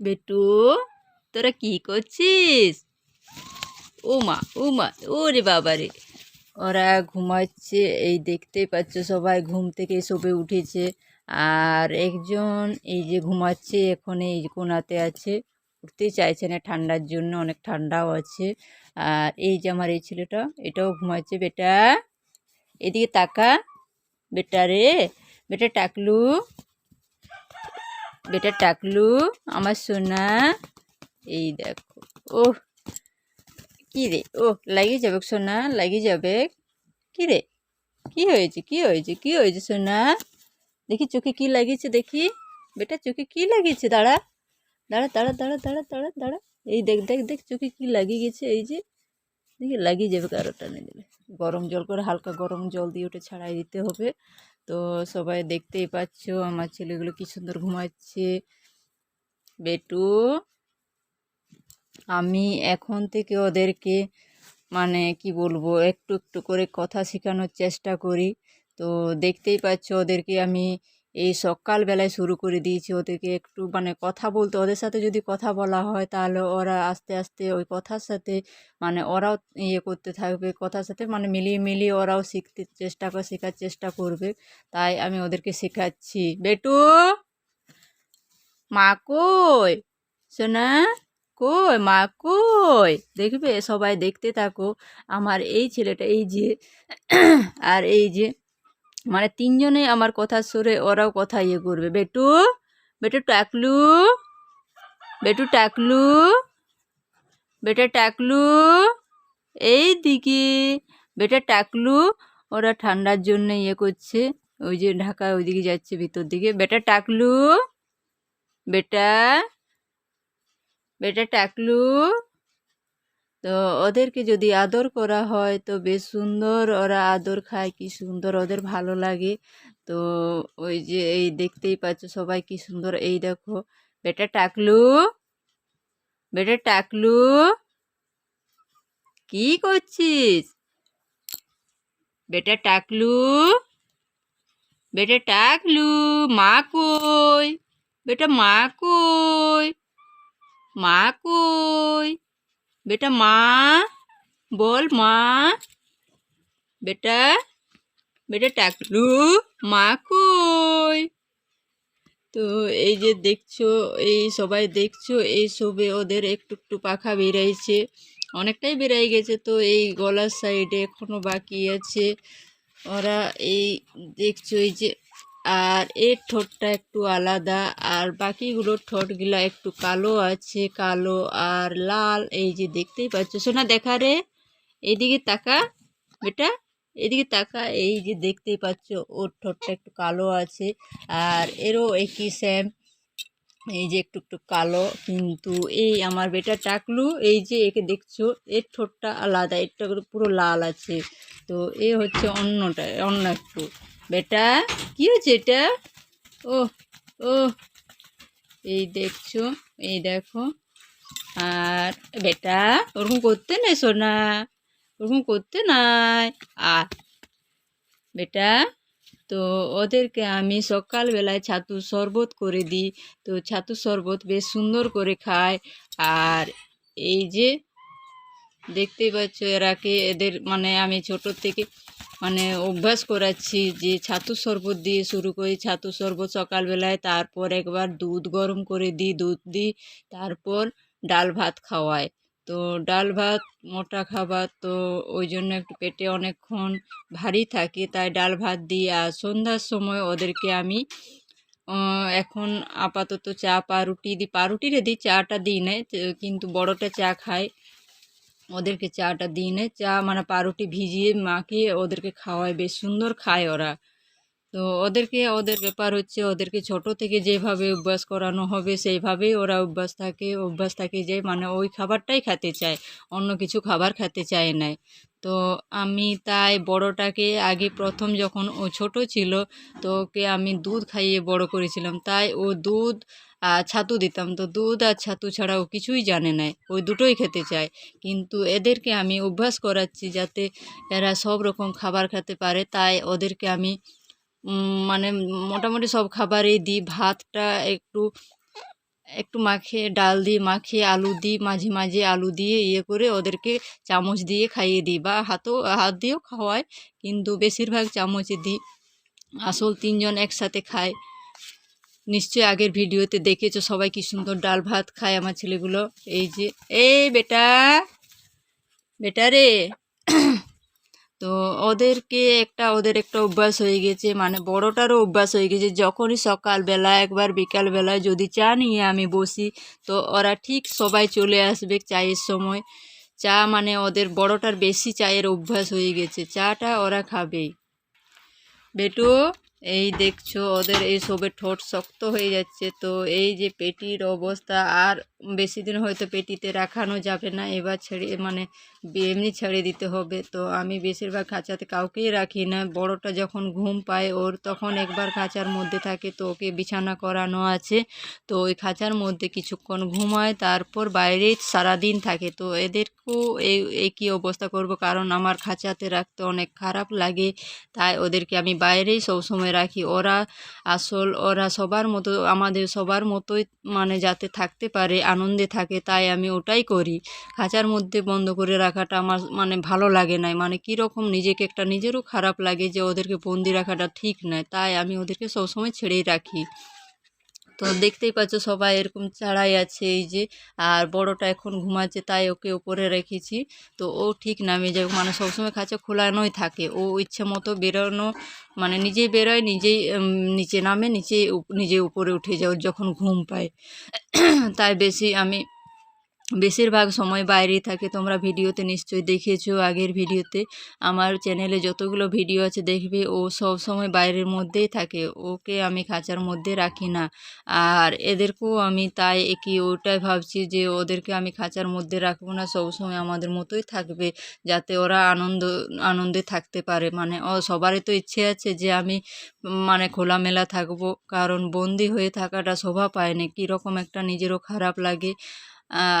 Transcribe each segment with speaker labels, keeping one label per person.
Speaker 1: বেটু, তোরা কি করছিস? ও মা ও মা ওরে বাবা রে ওরা ঘুমাচ্ছে, এই দেখতেই পাচ্ছ সবাই ঘুম থেকে সবে উঠেছে। আর একজন এই যে ঘুমাচ্ছে, এখন এই কোনাতে আছে। উঠতেই চাইছে না ঠান্ডার জন্য, অনেক ঠান্ডাও আছে। আর এই যে আমার এই ছেলেটা, এটাও ঘুমাচ্ছে। বেটা, এদিকে তাকা। বেটা রে, বেটা টাকলু। বেটা টাকলু, আমার সোনা, এই দেখো। ও কি রে? ও লাগিয়ে যাবে সোনা, লাগিয়ে যাবে। কি রে? কি হয়েছে? কি হয়েছে? কি হয়েছে সোনা? দেখি চোখে কি লাগিয়েছে দেখি। বেটা, চোখে কি লাগিয়েছে? দাঁড়া। দাঁড়া দাঁড়া দাঁড়া দাঁড়া দাঁড়া দাঁড়া। এই দেখ দেখ দেখ, চোখে কি লাগিয়ে গেছে এই যে। দেখি, লাগিয়ে যাবে কারও টানে দিলে। গরম জল করে, হালকা গরম জল দিয়ে ওটা ছাড়াই দিতে হবে। তো সবাই দেখতেই পাচ্ছ, আমার ছেলেগুলো কি সুন্দর ঘুমাচ্ছে। বেটু, আমি এখন থেকে ওদেরকে মানে কি বলব, একটু একটু করে কথা শেখানোর চেষ্টা করি। তো দেখতেই পাচ্ছ ওদেরকে আমি এই সকালবেলায় শুরু করে দিয়েছি ওদেরকে একটু মানে কথা বলতে। ওদের সাথে যদি কথা বলা হয় তাহলে ওরা আস্তে আস্তে ওই কথার সাথে মানে ওরাও ইয়ে করতে থাকবে। কথার সাথে মানে মিলিয়ে মিলিয়ে ওরাও শিখতে চেষ্টা করে, শেখার চেষ্টা করবে। তাই আমি ওদেরকে শেখাচ্ছি। বেটু! মা কই? সোনা? কই? মা কই? দেখবে? সবাই দেখতে থাকো। আমার এই ছেলেটা, এই যে, আর এই যে মানে তিনজনে আমার কথা সরে ওরাও কথা ইয়ে করবে। বেটু বেটু টাকলু বেটু টাকলু বেটা টাকলু এই দিকে, বেটা টাকলু ওরা ঠান্ডার জন্য ইয়ে করছে, ওই যে ঢাকা ওইদিকে যাচ্ছে ভিতর দিকে। বেটা টাকলু বেটা বেটা টাকলু তো ওদেরকে যদি আদর করা হয়, তো বেশ সুন্দর ওরা আদর খায়, কি সুন্দর ওদের ভালো লাগে। তো ওই যে এই দেখতেই পাচ্ছ সবাই কি সুন্দর। এই দেখো, বেটা টাকলু বেটা টাকলু, কি করছিস? বেটা টাকলু বেটা টাকলু, মা কই? বেটা মা কই? মা কই? বেটা মা, বল মা। বেটা বেটা টাকলু, মা কই? তো এই যে দেখছ, এই সবাই দেখছ, এই সবে ওদের একটু একটু পাখা বেরাইছে অনেকটাই বেরাই গেছে তো, এই গলার সাইডে এখনও বাকি আছে। ওরা এই দেখছ, এই যে আর এর ঠোঁটটা একটু আলাদা, আর বাকিগুলোর ঠোঁটগুলা একটু কালো আছে, কালো আর লাল। এই যে দেখতেই পাচ্ছ। সোনা, দেখা রে। এদিকে তাকা, বেটা। এদিকে তাকা, এই যে দেখতেই পাচ্ছ, ওর ঠোঁটটা একটু কালো আছে। আর এরও একই স্যাম এই যে একটু একটু কালো। কিন্তু এই আমার বেটা টাকলু, এই যে একে দেখছ, এর ঠোঁটটা আলাদা, এরটা পুরো লাল আছে। তো এ হচ্ছে অন্যটা, অন্য একটু। বেটা, কি হচ্ছে এটা? ও ও এই দেখছ, এই দেখো। আর বেটা, ওরকম করতে নেই সোনা, ওরকম করতে নাই। আর বেটা, তো ওদেরকে আমি সকালবেলায় ছাতু শরবত করে দিই। তো ছাতু শরবত বেশ সুন্দর করে খায়। আর এই যে দেখতে পাচ্ছ এরাকে, এদের মানে আমি ছোট থেকে মানে অভ্যাস করাচ্ছি যে ছাতু শরবত দিয়ে শুরু করি। ছাতু শরবত সকালবেলায়, তারপর একবার দুধ গরম করে দিই, দুধ দিই, তারপর ডাল ভাত খাওয়াই। তো ডাল ভাত, মোটা খাবার, তো ওই জন্য একটু পেটে অনেকক্ষণ ভারী থাকে, তাই ডাল ভাত দিই আর সন্ধ্যার সময় ওদেরকে আমি এখন আপাতত চা, পাউরুটি দিই পাউরুটিরে দিই, চাটা দিই না কিন্তু বড়টা চা খায় ওদেরকে চাটা দিই না, চা মানে পাউরুটি ভিজিয়ে মাখিয়ে ওদেরকে খাওয়ায়, বেশ সুন্দর খায় ওরা। তো ওদেরকে, ওদের ব্যাপার হচ্ছে ওদেরকে ছোট থেকে যেভাবে অভ্যাস করানো হবে সেইভাবেই ওরা অভ্যাস থাকে অভ্যাস থাকে যে মানে ওই খাবারটাই খেতে চায়, অন্য কিছু খাবার খেতে চায় না। তো আমি তাই বড়টাকে আগে প্রথম যখন ও ছোট ছিল, তো ওকে আমি দুধ খাইয়ে বড় করেছিলাম। তাই ও দুধ ছাতু দিতাম। তো দুধ আর ছাতু ছাড়া ও কিছুই জানে না ওই দুটোই খেতে চায়। কিন্তু এদেরকে আমি অভ্যাস করাচ্ছি যাতে এরা সব রকম খাবার খেতে পারে। তাই ওদেরকে আমি মানে মোটামুটি সব খাবারই দিই। ভাতটা একটু একটু মাখিয়ে, ডাল দিয়ে মাখিয়ে, আলু দিই, মাঝে মাঝে আলু দিয়ে ইয়ে করে ওদেরকে চামচ দিয়ে খাইয়ে দিই বা হাতও, হাত দিয়েও খাওয়াই। কিন্তু বেশিরভাগ চামচে দিই। আসল তিনজন একসাথে খায়। নিশ্চয়ই আগের ভিডিওতে দেখেছ, সবাই কি সুন্দর ডাল ভাত খায় আমার ছেলেগুলো। এই যে, এই বেটা বেটা রে। তো ওদেরকে একটা, ওদের একটা অভ্যাস হয়ে গেছে মানে বড়টারও অভ্যাস হয়ে গেছে, যখনই সকালবেলা, একবার বিকালবেলায় যদি চা নিয়ে আমি বসি, তো ওরা ঠিক সবাই চলে আসবে চায়ের সময়। চা মানে ওদের বড়টার বেশি চায়ের অভ্যাস হয়ে গেছে, চাটা ওরা খাবেই। বেটু এই দেখছ, ওদের এই সবে ঠোঁট শক্ত হয়ে যাচ্ছে। তো এই যে পেটির অবস্থা, আর বেশি দিন হয়তো পেটিতে রাখানো যাবে না, এবার ছেড়ে মানে এমনি ছেড়ে দিতে হবে। তো আমি বেশিরভাগ খাঁচাতে কাউকেই রাখি না। বড়টা যখন ঘুম পায়, ওর তখন একবার খাঁচার মধ্যে থাকে, তো ওকে বিছানা করানো আছে। তো ওই খাঁচার মধ্যে কিছুক্ষণ ঘুমায়, তারপর বাইরে সারাদিন থাকে। তো এদেরকেও এই কী অবস্থা করব, কারণ আমার খাঁচাতে রাখতে অনেক খারাপ লাগে। তাই ওদেরকে আমি বাইরেই সবসময় রাখি। ওরা আসল, ওরা সবার মতো, আমাদের সবার মতোই মানে যাতে থাকতে পারে। আনন্দে থাকে, তাই আমি ওটাই করি। খাঁচার মধ্যে বন্ধ করে রাখাটা আমার মানে ভালো লাগে না মানে কীরকম নিজেকে একটা নিজেরও খারাপ লাগে যে ওদেরকে বন্দি রাখাটা ঠিক নয় তাই আমি ওদেরকে সবসময় ছেড়েই রাখি। তো দেখতেই পাচ্ছ সবাই এরকম চাড়াই আছে, এই যে। আর বড়টা এখন ঘুমাচ্ছে, তাই ওকে উপরে রেখেছি। তো ও ঠিক নামে যাবে। মানে সবসময় খাঁচা খোলানোই থাকে। ও ইচ্ছে মতো বেরোনো মানে নিজেই বেরোয়, নিজেই নিচে নামে নিচে নিজে উপরে উঠে যায়, যখন ঘুম পায়। তাই বেশি আমি বেশিরভাগ সময় বাইরেই থাকে, তোমরা ভিডিওতে নিশ্চয়ই দেখেছ আগের ভিডিওতে। আমার চ্যানেলে যতগুলো ভিডিও আছে দেখবে, ও সব সময় বাইরের মধ্যেই থাকে, ওকে আমি খাঁচার মধ্যে রাখি না। আর এদেরকেও আমি তাই কি ওটাই ভাবছি যে, ওদেরকে আমি খাঁচার মধ্যে রাখব না, সব সময় আমাদের মতোই থাকবে, যাতে ওরা আনন্দ, আনন্দে থাকতে পারে। মানে ও সবারই তো ইচ্ছে আছে যে, আমি মানে খোলামেলা থাকব, কারণ বন্দি হয়ে থাকাটা শোভা পায় না, কীরকম একটা নিজেরও খারাপ লাগে।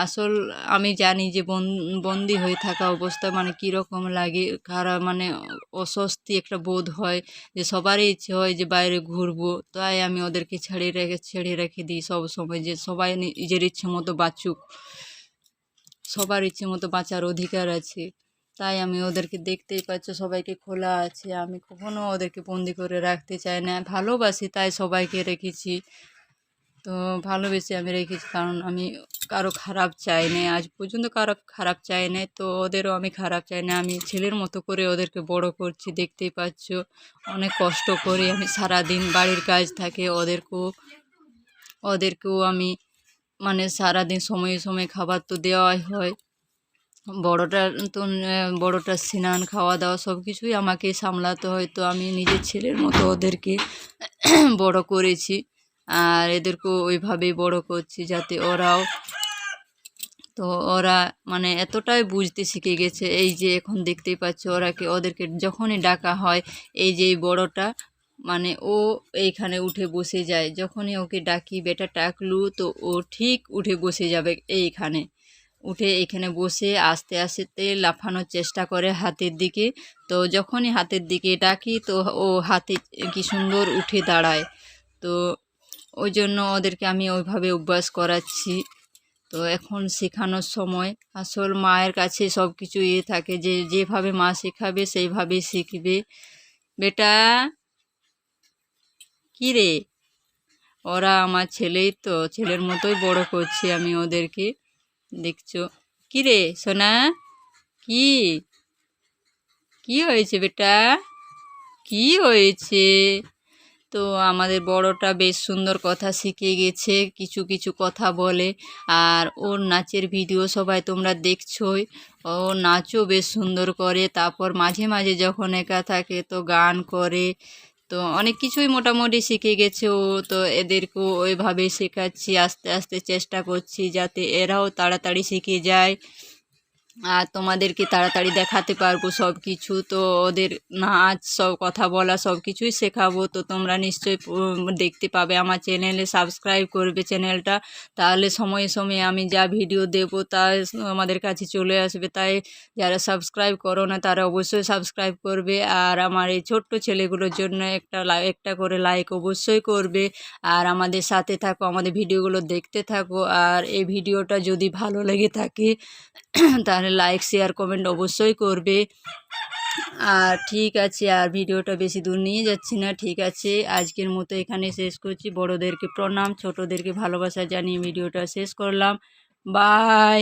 Speaker 1: আসল আমি জানি যে বন- বন্দি হয়ে থাকা অবস্থা মানে কীরকম লাগে খারাপ মানে অস্বস্তি একটা বোধ হয় যে সবারই ইচ্ছে হয় যে বাইরে ঘুরবো। তাই আমি ওদেরকে ছেড়ে রেখে ছেড়ে রেখে দিই সব সময় যে সবাই নিজের ইচ্ছে মতো বাঁচুক। সবার ইচ্ছে মতো বাঁচার অধিকার আছে। তাই আমি ওদেরকে দেখতেই পাচ্ছ সবাইকে খোলা আছে। আমি কখনো ওদেরকে বন্দি করে রাখতে চাই না। ভালোবাসি তাই সবাইকে রেখেছি। তো ভালোবেসে আমি রেখেছি কারণ আমি কারও খারাপ চাই না আজ পর্যন্ত কারও খারাপ চাই না তো ওদেরও আমি খারাপ চাই না। আমি ছেলের মতো করে ওদেরকে বড় করছি দেখতেই পাচ্ছ। অনেক কষ্ট করে আমি সারাদিন বাড়ির কাজ থাকে ওদেরকেও ওদেরকেও আমি মানে সারাদিন সময়ে সময়ে খাবার তো দেওয়াই হয়। বড়টা তো আহ, বড়টা স্নান খাওয়া দাওয়া সব কিছুই আমাকে সামলাতে হয় তো আমি নিজের ছেলের মতো ওদেরকে বড় করেছি। আর এদেরকেও ওইভাবেই বড় করছি যাতে ওরাও, তো ওরা মানে এতটাই বুঝতে শিখে গেছে। এই যে এখন দেখতেই পাচ্ছ ওরাকে ওদেরকে যখনই ডাকা হয়, এই যে বড়টা মানে ও এইখানে উঠে বসে যায়। যখনই ওকে ডাকি, বেটা ডাকলু তো ও ঠিক উঠে বসে যাবে এইখানে। উঠে এখানে বসে আস্তে আস্তে লাফানোর চেষ্টা করে হাতের দিকে। তো যখনই হাতের দিকে ডাকি, তো ও হাতে কি সুন্দর উঠে দাঁড়ায়। তো ওই জন্য ওদেরকে আমি ওইভাবে অভ্যাস করাচ্ছি। তো এখন শেখানোর সময় আসল মায়ের কাছে সব কিছু ইয়ে থাকে যে, যেভাবে মা শেখাবে সেইভাবেই শিখবে। বেটা, কী রে? ওরা আমার ছেলেই তো, ছেলের মতোই বড় করছি আমি ওদেরকে। দেখছ? কী রে, সোনা? কি? কি হয়েছে বেটা? কি হয়েছে? তো আমাদের বড়টা বেশ সুন্দর কথা শিখে গেছে, কিছু কিছু কথা বলে। আর ওর নাচের ভিডিও সবাই তোমরা দেখছোই। ও নাচও বেশ সুন্দর করে, তারপর মাঝে মাঝে যখন একা থাকে তো গান করে। তো অনেক কিছুই মোটামুটি শিখে গেছে ও, তো এদেরকেও ওইভাবে শেখাচ্ছি, আস্তে আস্তে চেষ্টা করছি যাতে এরাও তাড়াতাড়ি শিখে যায়। আর তোমাদেরকে তাড়াতাড়ি দেখাতে পারব সব কিছু। তো ওদের নাচ, সব কথা বলা, সব কিছুই শেখাবো। তো তোমরা নিশ্চয়ই দেখতে পাবে আমার চ্যানেলে সাবস্ক্রাইব করবে চ্যানেলটা। তাহলে সময়ে সময়ে আমি যা ভিডিও দেব তা আমাদের কাছে চলে আসবে। তাই যারা সাবস্ক্রাইব করো না, তারা অবশ্যই সাবস্ক্রাইব করবে। আর আমার এই ছোট্ট ছেলেগুলোর জন্য একটা একটা করে লাইক অবশ্যই করবে। আর আমাদের সাথে থাকো, আমাদের ভিডিওগুলো দেখতে থাকো। আর এই ভিডিওটা যদি ভালো লেগে থাকে তাহলে লাইক শেয়ার কমেন্ট অবশ্যই করবে। আর ঠিক আছে, আর ভিডিওটা বেশি দূর নিয়ে যাচ্ছি না, ঠিক আছে? আজকের মতো এখানে শেষ করছি। বড়োদেরকে প্রণাম, ছোটোদেরকে ভালোবাসা জানিয়ে ভিডিওটা শেষ করলাম। বাই